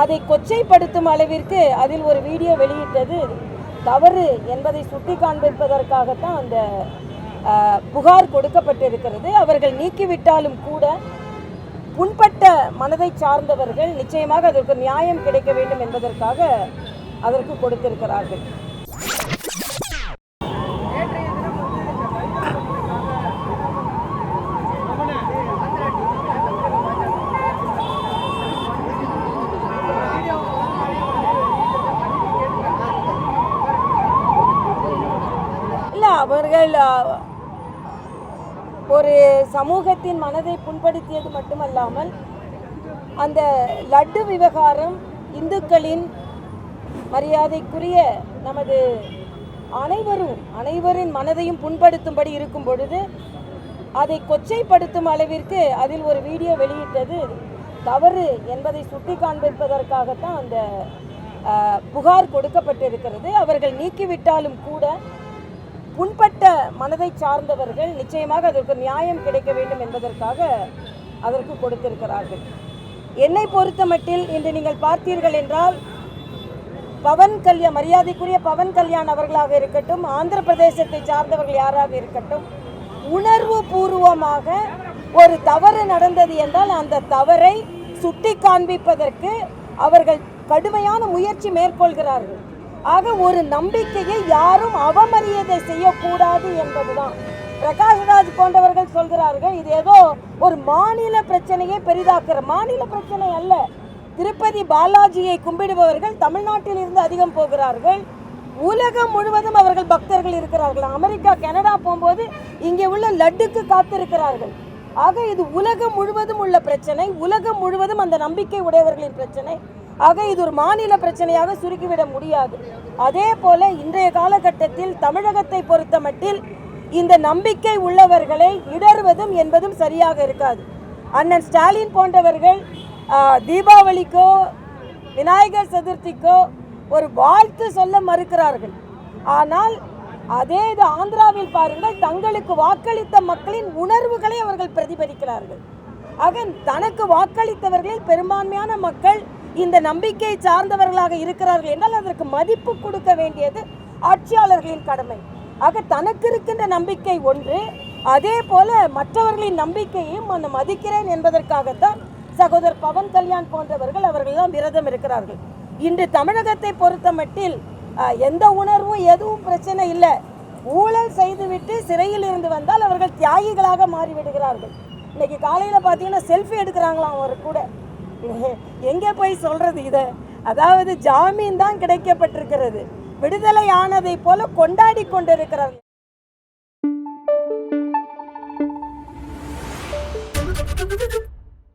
அதை கொச்சைப்படுத்தும் அளவிற்கு அதில் ஒரு வீடியோ வெளியிட்டது. தவறு என்பதை சுட்டி காண்பிப்பதற்காகத்தான் அந்த புகார் கொடுக்கப்பட்டிருக்கிறது. அவர்கள் நீக்கிவிட்டாலும் கூட புண்பட்ட மனதை சார்ந்தவர்கள் நிச்சயமாக அதற்கு நியாயம் கிடைக்க வேண்டும் என்பதற்காக அதற்கு கொடுத்திருக்கிறார்கள். அவர்கள் ஒரு சமூகத்தின் மனதை புண்படுத்தியது மட்டுமல்லாமல் அந்த லட்டு விவகாரம் இந்துக்களின் மரியாதைக்குரிய நமது அனைவரும் அனைவரின் மனதையும் புண்படுத்தும்படி இருக்கும் பொழுது அதை கொச்சைப்படுத்தும் அளவிற்கு அதில் ஒரு வீடியோ வெளியிட்டது. தவறு என்பதை சுட்டி காண்பிப்பதற்காகத்தான் அந்த புகார் கொடுக்கப்பட்டிருக்கிறது. அவர்கள் நீக்கிவிட்டாலும் கூட மனதை சார்ந்தவர்கள் நிச்சயமாக அதற்கு நியாயம் கிடைக்க வேண்டும் என்பதற்காக அதற்கு கொடுத்திருக்கிறார்கள். என்னை பொறுத்தமட்டில் இன்று நீங்கள் பார்த்தீர்கள் என்றால் பவன் கல்யாண் மரியாதைக்குரிய பவன் கல்யாண் அவர்களாக இருக்கட்டும் ஆந்திர பிரதேசத்தை சார்ந்தவர்கள் யாராக இருக்கட்டும் உணர்வு பூர்வமாக ஒரு தவறு நடந்தது என்றால் அந்த தவறை சுட்டி காண்பிப்பதற்கு அவர்கள் கடுமையான முயற்சி மேற்கொள்கிறார்கள். ஆக ஒரு நம்பிக்கையை யாரும் அவமரியாதை செய்யக்கூடாது என்பதுதான். பிரகாஷ்ராஜ் போன்றவர்கள் சொல்கிறார்கள் இது ஏதோ ஒரு மாநில பிரச்சனையை பெரிதாக்குற மாநில பிரச்சனை அல்ல. திருப்பதி பாலாஜியை கும்பிடுபவர்கள் தமிழ்நாட்டில் இருந்து அதிகம் போகிறார்கள். உலகம் முழுவதும் அவர்கள் பக்தர்கள் இருக்கிறார்கள். அமெரிக்கா கனடா போகும்போது இங்கே உள்ள லட்டுக்கு காத்திருக்கிறார்கள். ஆக இது உலகம் முழுவதும் உள்ள பிரச்சனை உலகம் முழுவதும் அந்த நம்பிக்கை உடையவர்களின் பிரச்சனை. ஆக இது ஒரு மாநில பிரச்சனையாக சுருக்கிவிட முடியாது. அதே போல இன்றைய காலகட்டத்தில் தமிழகத்தை பொறுத்தமட்டில் இந்த நம்பிக்கை உள்ளவர்களை இடர்வதும் என்பதும் சரியாக இருக்காது. அண்ணன் ஸ்டாலின் போன்றவர்கள் தீபாவளிக்கோ விநாயகர் சதுர்த்திக்கோ ஒரு வாழ்த்து சொல்ல மறுக்கிறார்கள். ஆனால் அதே இது ஆந்திராவில் பாருங்கள் தங்களுக்கு வாக்களித்த மக்களின் உணர்வுகளை அவர்கள் பிரதிபலிக்கிறார்கள். ஆக தனக்கு வாக்களித்தவர்களில் பெரும்பான்மையான மக்கள் இந்த நம்பிக்கை சார்ந்தவர்களாக இருக்கிறார்கள் என்றால் அதற்கு மதிப்பு கொடுக்க வேண்டியது ஆட்சியாளர்களின் கடமை. ஆக தனக்கு இருக்கின்ற நம்பிக்கை ஒன்று அதே போல மற்றவர்களின் நம்பிக்கையையும் நான் மதிக்கிறேன் என்பதற்காகத்தான் சகோதரர் பவன் கல்யாண் போன்றவர்கள் அவர்களெல்லாம் விரதம் இருக்கிறார்கள். இன்று தமிழகத்தை பொறுத்தமட்டில் மட்டில் எந்த உணர்வும் எதுவும் பிரச்சனை இல்லை. ஊழல் செய்துவிட்டு சிறையில் இருந்து வந்தால் அவர்கள் தியாகிகளாக மாறிவிடுகிறார்கள். இன்னைக்கு காலையில் பார்த்தீங்கன்னா செல்ஃபி எடுக்கிறாங்களாம் அவர் கூட. எங்கே போய் சொல்கிறது இதை? அதாவது ஜாமீன் தான் கிடைக்கப்பட்டிருக்கிறது. விடுதலை ஆனதை போல கொண்டாடி கொண்டிருக்கிறார்கள்